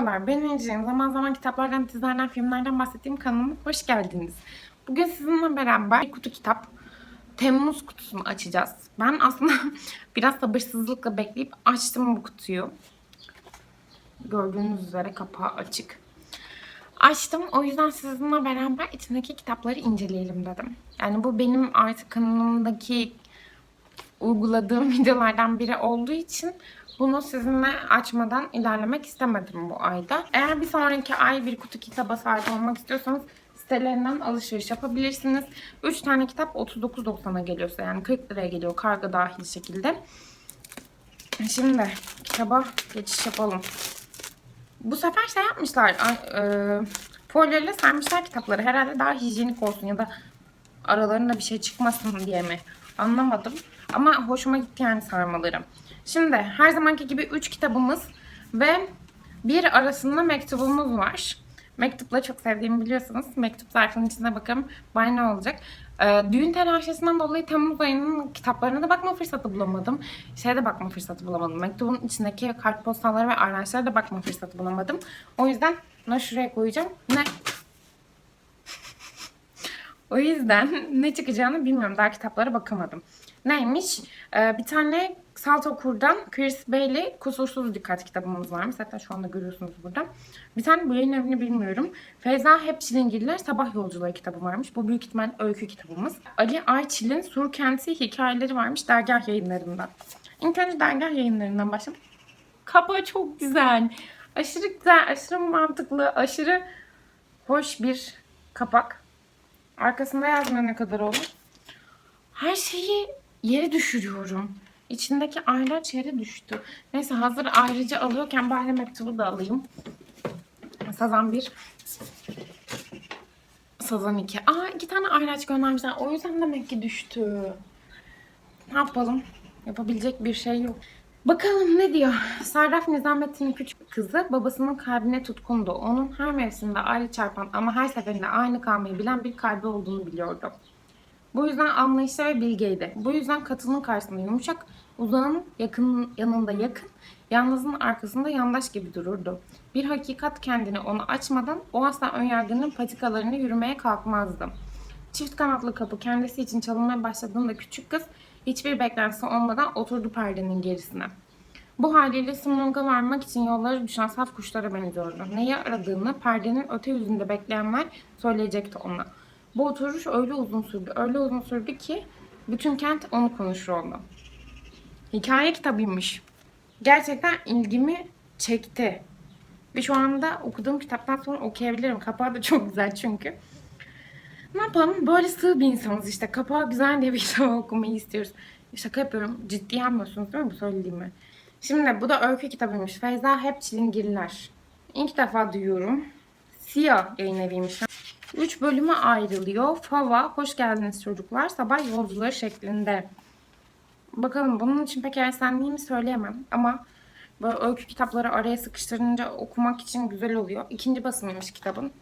Merhabalar, ben Ecrin. Zaman zaman kitaplardan, dizilerden, filmlerden bahsettiğim kanalıma hoş geldiniz. Bugün sizinle beraber bir kutu kitap, Temmuz kutusunu açacağız. Ben aslında biraz sabırsızlıkla bekleyip açtım bu kutuyu. Gördüğünüz üzere kapağı açık. Açtım, o yüzden sizinle beraber içindeki kitapları inceleyelim dedim. Yani bu benim artık kanalımdaki uyguladığım videolardan biri olduğu için bunu sizinle açmadan ilerlemek istemedim bu ayda. Eğer bir sonraki ay bir kutu kitaba sahip olmak istiyorsanız sitelerinden alışveriş yapabilirsiniz. 3 tane kitap 39.90'a geliyorsa yani 40 liraya geliyor karga dahil şekilde. Şimdi kitaba geçiş yapalım. Bu sefer şey yapmışlar. E, folyoyla sermişler kitapları. Herhalde daha hijyenik olsun ya da aralarında bir şey çıkmasın diye mi? Anlamadım. Ama hoşuma gitti yani sarmaları. Şimdi her zamanki gibi 3 kitabımız ve bir arasında mektubumuz var. Mektupla çok sevdiğimi biliyorsunuz. Mektup zarfının içine bakalım bana ne olacak. Ee, düğün telaşesinden dolayı Temmuz ayının kitaplarına da bakma fırsatı bulamadım. Şeye de bakma fırsatı bulamadım. Mektubun içindeki kartpostallara ve araçlara da bakma fırsatı bulamadım. O yüzden bunu şuraya koyacağım. Ne? O yüzden ne çıkacağını bilmiyorum. Daha kitaplara bakamadım. Neymiş? Ee, bir tane Saltokur'dan Chris Bailey Kusursuz Dikkat kitabımız varmış. Zaten şu anda görüyorsunuz burada. Bir tane bu yayın evini bilmiyorum. Feyza Hep Çilingirler Sabah Yolculuğu kitabı varmış. Bu büyük ihtimal öykü kitabımız. Ali Ayçil'in Sur Kenti hikayeleri varmış dergah yayınlarından. İlk önce dergah yayınlarından başlayalım. Kapağı çok güzel. Aşırı güzel, aşırı mantıklı, aşırı hoş bir kapak. Arkasında yazmıyor ne kadar olur. Her şeyi yere düşürüyorum. İçindeki ayraç yere düştü. Neyse hazır ayrıca alıyorken bari mektubu da alayım. Sazan 1. Sazan 2. Aa iki tane ayraç göndermişler. O yüzden demek ki düştü. Ne yapalım? Yapabilecek bir şey yok. Bakalım ne diyor? Sarraf Nizamettin'in küçük kızı babasının kalbine tutkundu. Onun her mevsimde ayrı çarpan ama her seferinde aynı kalmayı bilen bir kalbi olduğunu biliyordu. Bu yüzden anlayışlı ve bilgeydi. Bu yüzden katının karşısında yumuşak, uzanın yakın yanında yakın, yalnızın arkasında yandaş gibi dururdu. Bir hakikat kendini onu açmadan o asla önyargının patikalarını yürümeye kalkmazdı. Çift kanatlı kapı kendisi için çalınmaya başladığında küçük kız hiçbir beklentisi olmadan oturdu perdenin gerisine. Bu haliyle Smolga varmak için yolları düşen saf kuşlara benziyordu. Neyi aradığını perdenin öte yüzünde bekleyenler söyleyecekti ona. Bu oturuş öyle uzun sürdü, öyle uzun sürdü ki bütün kent onu konuşur. Hikaye kitabıymış. Gerçekten ilgimi çekti. Ve şu anda okuduğum kitaptan sonra okuyabilirim. Kapağı da çok güzel çünkü. Ne yapalım? Böyle sığ bir insanız işte. Kapağı güzel diye bir kitap okumayı istiyoruz. Şaka yapıyorum. Ciddi almıyorsunuz değil mi bu söylediğimi? Şimdi bu da öykü kitabıymış. Feyza Hep Çilingirler. İlk defa duyuyorum. Siyah yayın eviymiş. Üç bölüme ayrılıyor. Fava, hoş geldiniz çocuklar. Sabah yolcuları şeklinde. Bakalım bunun için pek heveslendiğimi söyleyemem. Ama böyle öykü kitapları araya sıkıştırınca okumak için güzel oluyor. İkinci basımıymış kitabın.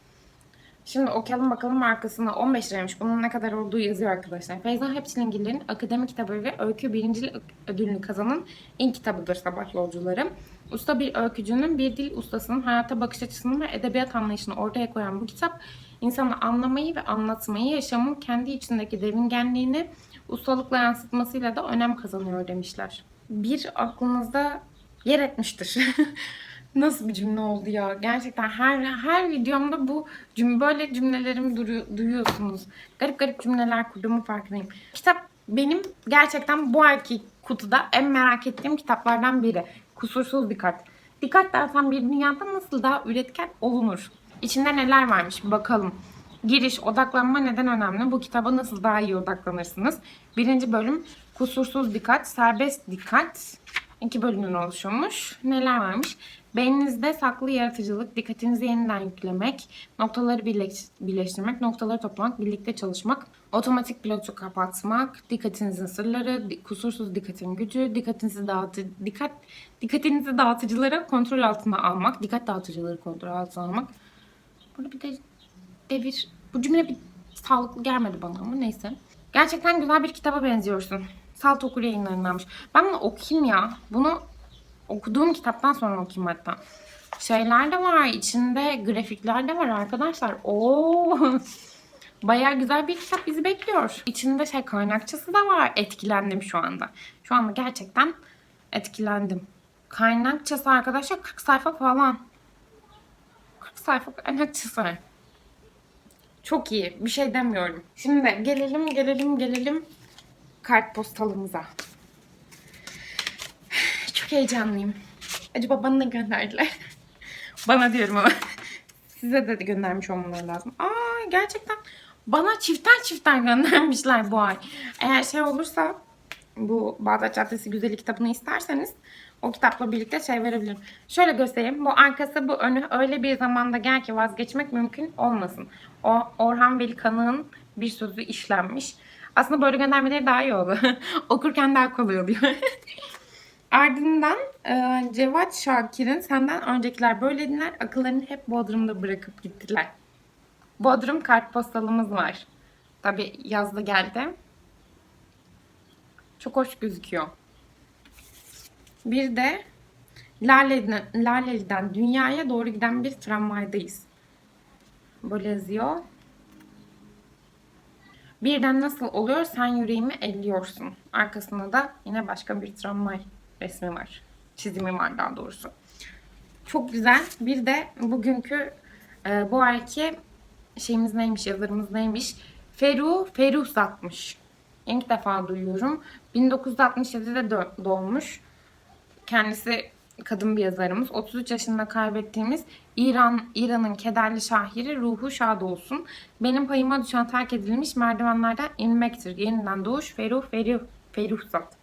Şimdi okuyalım bakalım arkasında 15 liraymış. Bunun ne kadar olduğu yazıyor arkadaşlar. Feyza Hepçilingil'in akademik kitabı ve öykü birincilik ödülünü kazanan ilk kitabıdır Sabah Yolcuları. Usta bir öykücünün bir dil ustasının hayata bakış açısını ve edebiyat anlayışını ortaya koyan bu kitap insanı anlamayı ve anlatmayı, yaşamın kendi içindeki devingenliğini ustalıkla yansıtmasıyla da önem kazanıyor demişler. Bir aklınızda yer etmiştir. Nasıl bir cümle oldu ya? Gerçekten her her videomda bu cümle böyle cümlelerimi duyu- duyuyorsunuz. Garip garip cümleler kurduğumu farkındayım. Kitap benim gerçekten bu ayki kutuda en merak ettiğim kitaplardan biri. Kusursuz dikkat. Dikkat dersen bir dünyada nasıl daha üretken olunur? İçinde neler varmış bakalım. Giriş, odaklanma neden önemli? Bu kitaba nasıl daha iyi odaklanırsınız? Birinci bölüm kusursuz dikkat, serbest dikkat. İki bölümden oluşuyormuş. Neler varmış? Beyninizde saklı yaratıcılık, dikkatinizi yeniden yüklemek, noktaları birleş- birleştirmek, noktaları toplamak, birlikte çalışmak, otomatik pilotu kapatmak, dikkatinizin sırları, kusursuz dikkatin gücü, dikkatinizi dağıtı dikkat dikkatinizi dağıtıcılara kontrol altına almak, dikkat dağıtıcıları kontrol altına almak. Burada bir de devir. Bu cümle bir sağlıklı gelmedi bana ama neyse. Gerçekten güzel bir kitaba benziyorsun. Salt Okur yayınlarındanmış. Ben bunu okuyayım ya. Bunu okuduğum kitaptan sonra okuyayım hatta. şeyler de var. içinde grafikler de var arkadaşlar. Oo. Bayağı güzel bir kitap bizi bekliyor. İçinde şey kaynakçası da var. Etkilendim şu anda. Şu anda gerçekten etkilendim. Kaynakçası arkadaşlar 40 sayfa falan. 40 sayfa kaynakçası. Çok iyi. Bir şey demiyorum. Şimdi gelelim gelelim gelelim kartpostalımıza. Çok heyecanlıyım. Acaba bana ne gönderdiler? bana diyorum ama. Size de göndermiş olmaları lazım. Aa gerçekten bana çifter çifter göndermişler bu ay. Eğer şey olursa bu Bağdat Caddesi Güzeli kitabını isterseniz o kitapla birlikte şey verebilirim. Şöyle göstereyim. Bu arkası bu önü öyle bir zamanda gel ki vazgeçmek mümkün olmasın. O Orhan Veli Kanık'ın bir sözü işlenmiş. Aslında böyle göndermeleri daha iyi oldu. Okurken daha kolay oluyor. Ardından e, Cevat Şakir'in senden öncekiler böylediler akıllarını hep Bodrum'da bırakıp gittiler. Bodrum kartpostalımız var. Tabi yazda geldi. Çok hoş gözüküyor. Bir de Laleli'den, Laleli'den dünyaya doğru giden bir tramvaydayız. Böyle yazıyor. Birden nasıl oluyor sen yüreğimi elliyorsun. Arkasında da yine başka bir tramvay resmi var. Çizimi var daha doğrusu. Çok güzel. Bir de bugünkü e, bu ayki şeyimiz neymiş, yazarımız neymiş? Feru Feruh satmış. İlk defa duyuyorum. 1967'de dö- doğmuş. Kendisi kadın bir yazarımız. 33 yaşında kaybettiğimiz İran İran'ın kederli şahiri ruhu şad olsun. Benim payıma düşen terk edilmiş merdivenlerden inmektir. Yeniden doğuş Feruh Feruh Feruhzat.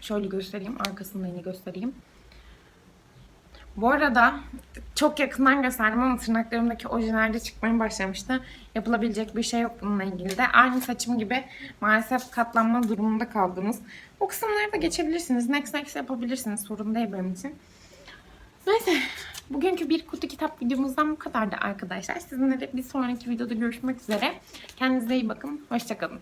Şöyle göstereyim. Arkasını yine göstereyim. Bu arada çok yakından gösterdim ama tırnaklarımdaki ojeler de çıkmaya başlamıştı. Yapılabilecek bir şey yok bununla ilgili de. Aynı saçım gibi maalesef katlanma durumunda kaldınız. O kısımları da geçebilirsiniz. Next next yapabilirsiniz. Sorun değil benim için. Neyse. Bugünkü bir kutu kitap videomuzdan bu kadardı arkadaşlar. Sizinle de bir sonraki videoda görüşmek üzere. Kendinize iyi bakın. Hoşçakalın.